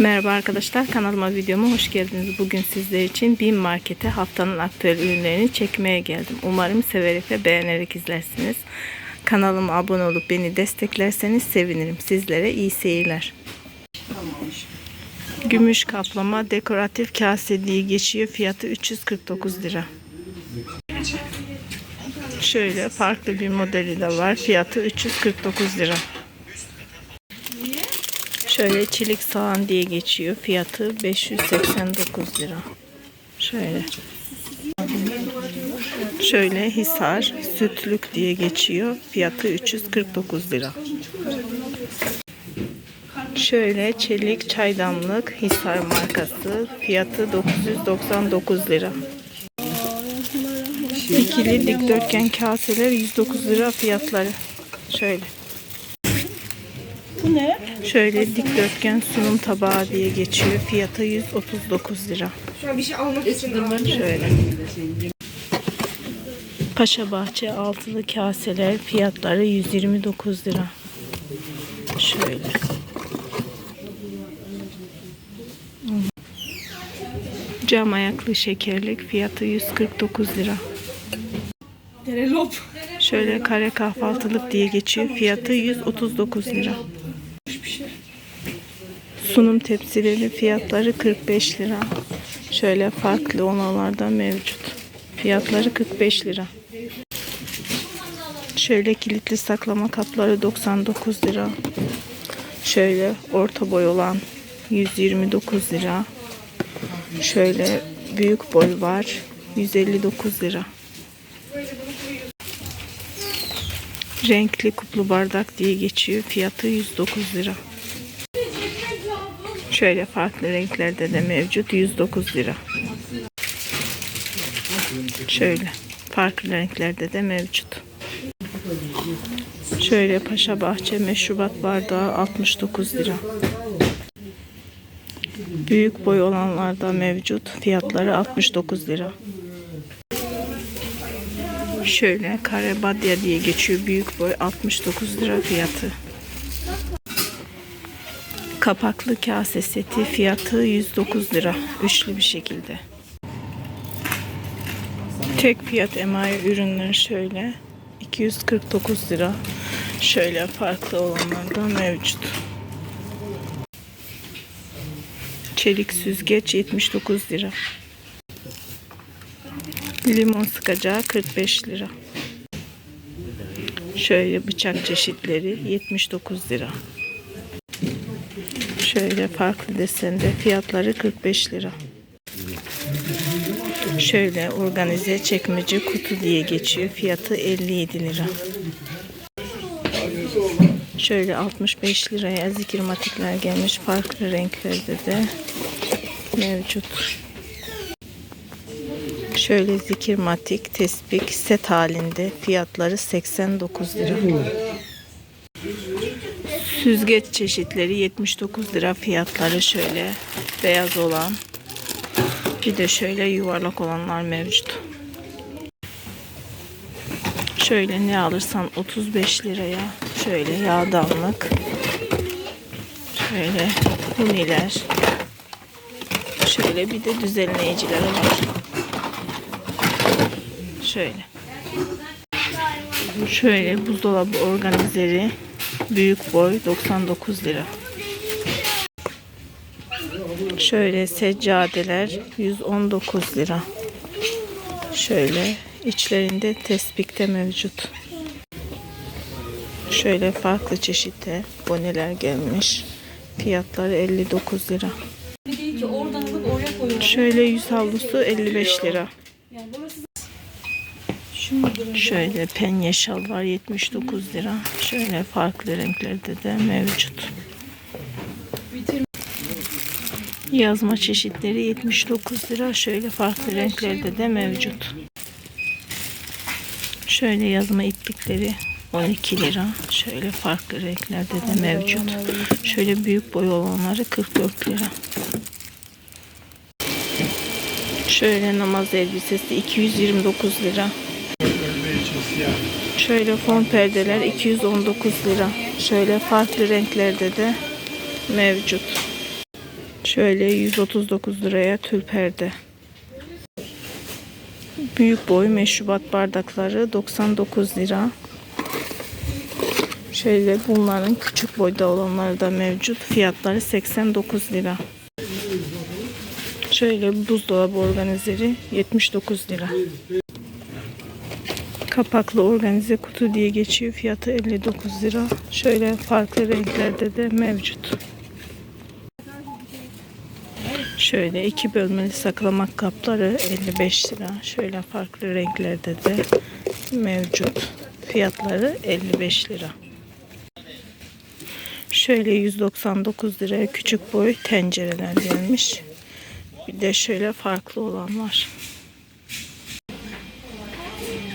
Merhaba arkadaşlar kanalıma videoma hoş geldiniz. Bugün sizler için BİM Market'e haftanın aktüel ürünlerini çekmeye geldim. Umarım severek ve beğenerek izlersiniz. Kanalıma abone olup beni desteklerseniz sevinirim. Sizlere iyi seyirler. Gümüş kaplama dekoratif kase diye geçiyor. Fiyatı 349 lira. Şöyle farklı bir modeli de var. Fiyatı 349 lira. Şöyle çelik soğan diye geçiyor. Fiyatı 589 lira. Şöyle. Şöyle hisar sütlük diye geçiyor. Fiyatı 349 lira. Şöyle çelik çaydanlık hisar markası. Fiyatı 999 lira. İkili dikdörtgen kaseler 109 lira fiyatları. Şöyle. Bu ne? Şöyle dikdörtgen sunum tabağı diye geçiyor. Fiyatı 139 lira. Şöyle bir şey almak için Şöyle. Paşa Bahçe altılı kaseler fiyatları 129 lira. Şöyle. Cam ayaklı şekerlik fiyatı 149 lira. Şöyle kare kahvaltılık diye geçiyor. Fiyatı 139 lira. Sunum tepsileri fiyatları 45 lira. Şöyle farklı onalarda mevcut. Fiyatları 45 lira. Şöyle kilitli saklama kapları 99 lira. Şöyle orta boy olan 129 lira. Şöyle büyük boy var 159 lira. Renkli kuplu bardak diye geçiyor. Fiyatı 109 lira. Şöyle farklı renklerde de mevcut. 109 lira. Şöyle farklı renklerde de mevcut. Şöyle Paşa Bahçe meşrubat bardağı 69 lira. Büyük boy olanlarda mevcut. Fiyatları 69 lira. Şöyle kare badya diye geçiyor. Büyük boy 69 lira fiyatı. Kapaklı kase seti fiyatı 109 lira. Üçlü bir şekilde. Tek fiyat emayi ürünleri şöyle. 249 lira. Şöyle farklı olanlar da mevcut. Çelik süzgeç 79 lira. Limon sıkacağı 45 lira. Şöyle bıçak çeşitleri 79 lira. Şöyle farklı desende fiyatları 45 lira. Şöyle organize çekmece kutu diye geçiyor. Fiyatı 57 lira. Şöyle 65 liraya zikirmatikler gelmiş. Farklı renklerde de mevcut. Şöyle zikirmatik tespih set halinde fiyatları 89 lira. Süzgeç çeşitleri 79 lira fiyatları şöyle beyaz olan. Bir de şöyle yuvarlak olanlar mevcut. Şöyle ne alırsan 35 liraya. Şöyle yağdanlık. Şöyle huniler. Şöyle bir de düzenleyicileri var. Şöyle. Şöyle buzdolabı organizeri büyük boy 99 lira. Şöyle seccadeler 119 lira. Şöyle içlerinde tespihte mevcut. Şöyle farklı çeşitte boneler gelmiş. Fiyatları 59 lira. Şöyle yüz havlusu 55 lira. Şöyle penye şal var 79 lira. Şöyle farklı renklerde de mevcut. Yazma çeşitleri 79 lira. Şöyle farklı renklerde de mevcut. Şöyle yazma iplikleri 12 lira. Şöyle farklı renklerde de mevcut. Şöyle büyük boy olanları 44 lira. Şöyle namaz elbisesi 229 lira. Şöyle fon perdeler 219 lira. Şöyle farklı renklerde de mevcut. Şöyle 139 liraya tül perde. Büyük boy meşrubat bardakları 99 lira. Şöyle bunların küçük boyda olanları da mevcut. Fiyatları 89 lira. Şöyle buzdolabı organizeri 79 lira. Kapaklı organize kutu diye geçiyor. Fiyatı 59 lira. Şöyle farklı renklerde de mevcut. Şöyle iki bölmeli saklamak kapları 55 lira. Şöyle farklı renklerde de mevcut. Fiyatları 55 lira. Şöyle 199 liraya küçük boy tencereler gelmiş. Bir de şöyle farklı olan var.